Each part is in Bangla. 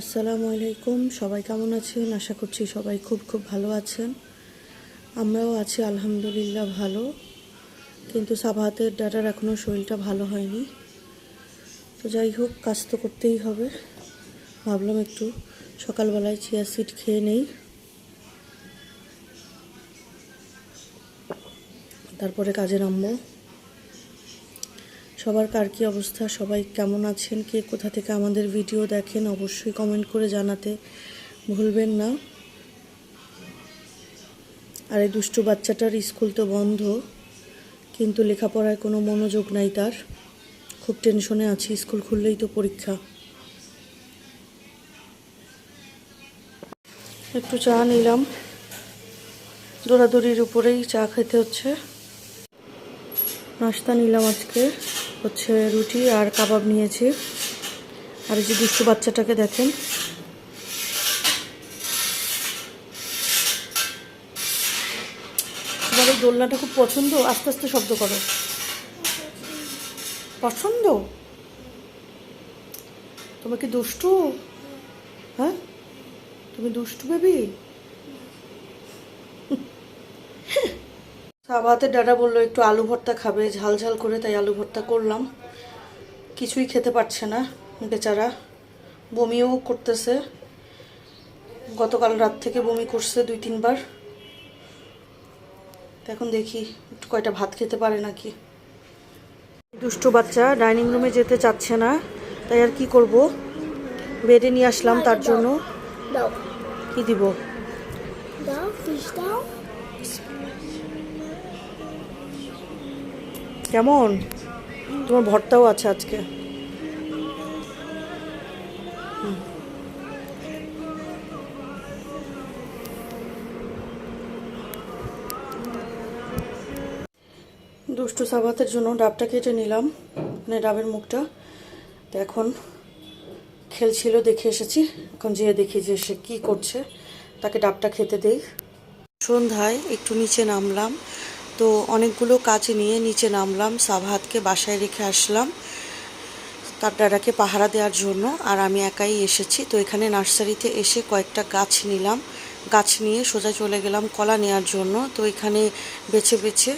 আসসালামু আলাইকুম। সবাই কেমন আছেন? আশা করছি সবাই খুব খুব ভালো আছেন। আমরাও আছি আলহামদুলিল্লাহ ভালো। কিন্তু সাবাহাতের ডাটার এখনও শরীরটা ভালো হয়নি। তো যাই হোক, কাজ তো করতেই হবে। ভাবলাম একটু সকালবেলায় চিয়া সিড খেয়ে নেই। তারপরে কাজে নামবো। সবার কার কী অবস্থা, সবাই কেমন আছেন, কে কোথা থেকে আমাদের ভিডিও দেখেন অবশ্যই কমেন্ট করে জানাতে ভুলবেন না। আর এই দুষ্টু বাচ্চাটার স্কুল তো বন্ধ, কিন্তু লেখাপড়ায় কোনো মনোযোগ নাই তার। খুব টেনশনে আছি, স্কুল খুললেই তো পরীক্ষা। একটু চা নিলাম। দৌড়াদৌড়ির উপরেই চা খেতে হচ্ছে। নাস্তা নিলাম আজকে। হচ্ছে রুটি আর কাবাব নিয়েছি। আর যে দুষ্টু বাচ্চাটাকে দেখেন। তোমার এই দোলনাটা খুব পছন্দ, আস্তে আস্তে শব্দ করো। পছন্দ? তোমার কি দুষ্টু? হ্যাঁ? তুমি দুষ্টু বেবি? সাবাতের ডাডা বলল একটু আলু ভর্তা খাবে। ঝাল ঝাল করে তাই আলু ভর্তা করলাম। কিছুই খেতে পারছে না বেচারা। বমিও করতেছে। গতকাল রাত থেকে বমি করছে দুই তিনবার। এখন দেখি একটু কয়টা ভাত খেতে পারে নাকি। দুষ্টু বাচ্চা ডাইনিং রুমে যেতে চাচ্ছে না তাই আর কি করব? বেডে নিয়ে আসলাম তার জন্য। কি দিব? দাও। কেমন? তোমার ভর্তাও আছে আজকে। দুষ্টু সাবাতের জন্য ডাবটা কেটে নিলাম মানে ডাবের মুখটা। তো এখন খেলছিল, দেখে এসেছি। এখন যেয়ে দেখি যে সে কী করছে। তাকে ডাবটা খেতে দেই। সন্ধ্যায় একটু নিচে নামলাম। তো অনেকগুলো কাজ নিয়ে নিচে নামলাম, সাভাতকে বাসায় রেখে আসলাম দাদাকে পাহারা দেওয়ার জন্য, আর আমি একাই এসেছি। তো এখানে নার্সারিতে এসে কয়েকটা গাছ নিলাম। গাছ নিয়ে সোজা চলে গেলাম কলা নেওয়ার জন্য। তো এখানে বেছে বেছে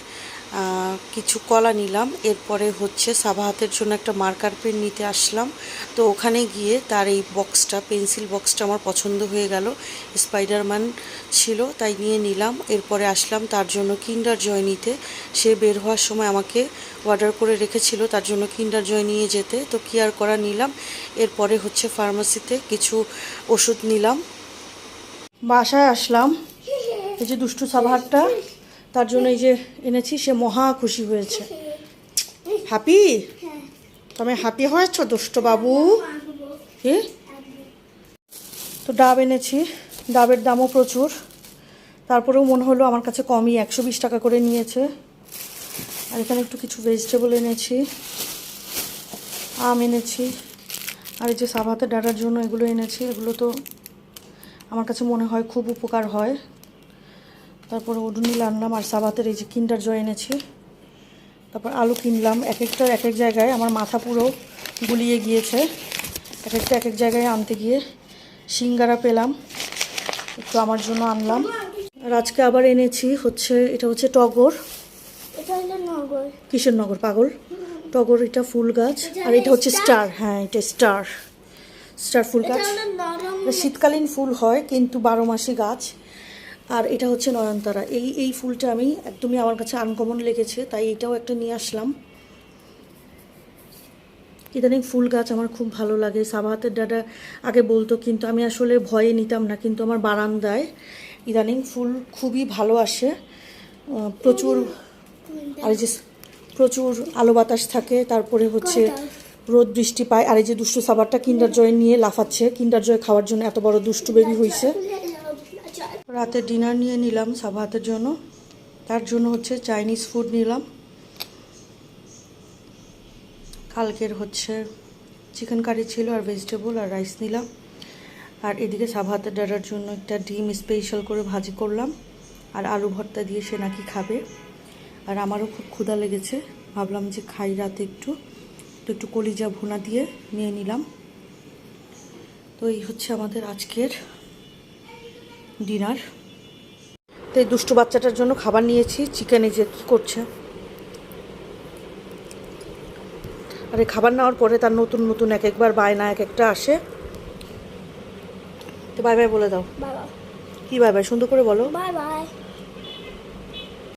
কিছু কলা নিলাম। এরপরে হচ্ছে সাবাহাতের জন্য একটা মার্কার পেন নিতে আসলাম। তো ওখানে গিয়ে তার এই বক্সটা, পেন্সিল বক্সটা আমার পছন্দ হয়ে গেল। স্পাইডারম্যান ছিল, তাই নিয়ে নিলাম। এরপরে আসলাম তার জন্য কিন্ডার জয় নিতে। সে বের হওয়ার সময় আমাকে অর্ডার করে রেখেছিল তার জন্য কিন্ডার জয় নিয়ে যেতে। তো কেয়ার করা নিলাম? এরপরে হচ্ছে ফার্মাসিতে কিছু ওষুধ নিলাম। বাসায় আসলাম। এই যে দুষ্টু সাভারটা তার জন্য এই যে এনেছি, সে মহা খুশি হয়েছে। হ্যাপি তুমি হ্যাপি হয়েছ দুষ্ট বাবু? কি? তো ডাব এনেছি, ডাবের দামও প্রচুর। তারপরেও মনে হলো আমার কাছে কমই একশো বিশ টাকা করে নিয়েছে। আর এখানে একটু কিছু ভেজিটেবল এনেছি, আম এনেছি, আর এই যে সাবাতে ডাটার জন্য এগুলো এনেছি। এগুলো তো আমার কাছে মনে হয় খুব উপকার হয়। তারপরে ওডুনিল আনলাম আর সাবাতের এই যে কিন্ডার জয় এনেছি। তারপর আলু কিনলাম। এক একটা এক এক জায়গায় আমার মাথা পুরো গুলিয়ে গিয়েছে। এক একটা এক এক জায়গায় আনতে গিয়ে সিঙ্গারা পেলাম। একটু আমার জন্য আনলাম। আর আজকে আবার এনেছি হচ্ছে এটা হচ্ছে টগর। কিশোর নগর। পাগল? টগর এটা ফুল গাছ। আর এটা হচ্ছে স্টার। হ্যাঁ এটা স্টার। স্টার ফুল গাছ। শীতকালীন ফুল হয় কিন্তু বারো মাসি গাছ। আর এটা হচ্ছে নয়নতারা। এই এই ফুলটা আমি একদমই আমার কাছে আনকমন লেগেছে তাই এটাও একটা নিয়ে আসলাম। ইদানিং ফুল গাছ আমার খুব ভালো লাগে। সাবাহাতের ডাডা আগে বলতো কিন্তু আমি আসলে ভয়ে নিতাম না কিন্তু আমার বারান্দায় ইদানিং ফুল খুবই ভালো আসে। প্রচুর আর এই যে প্রচুর আলো বাতাস থাকে তারপরে হচ্ছে রোদ বৃষ্টি পায় আর এই যে দুষ্টু সাবারটা কিন্ডার জয় নিয়ে লাফাচ্ছে। কিন্ডার জয় খাওয়ার জন্য এত বড় দুষ্টু বেবি হয়েছে রাতে ডিনার নিয়ে নিলাম সাবাহাতের জন্য। তার জন্য হচ্ছে চাইনিজ ফুড নিলাম। কালকের হচ্ছে চিকেন কারি ছিল আর ভেজিটেবল আর রাইস নিলাম। আর এদিকে সাবাহাতের ডাটার জন্য একটা ডিম স্পেশাল করে ভাজি করলাম। আর আলু ভর্তা দিয়ে সে নাকি খাবে। আর আমারও খুব ক্ষুধা লেগেছে। ভাবলাম যে খাই রাতে একটু। তো একটু কলিজা ভুনা দিয়ে নিয়ে নিলাম। তো এই হচ্ছে আমাদের আজকের ডিনার। তো এই দুষ্টু বাচ্চাটার জন্য খাবার নিয়েছি চিকেন এই যে কী করছে। আর এই খাবার নেওয়ার পরে তার নতুন নতুন এক একবার বায়না এক একটা আসে। তো বাই বাই বলে দাও। কি বাই বাই? সুন্দর করে বলো। Bye bye.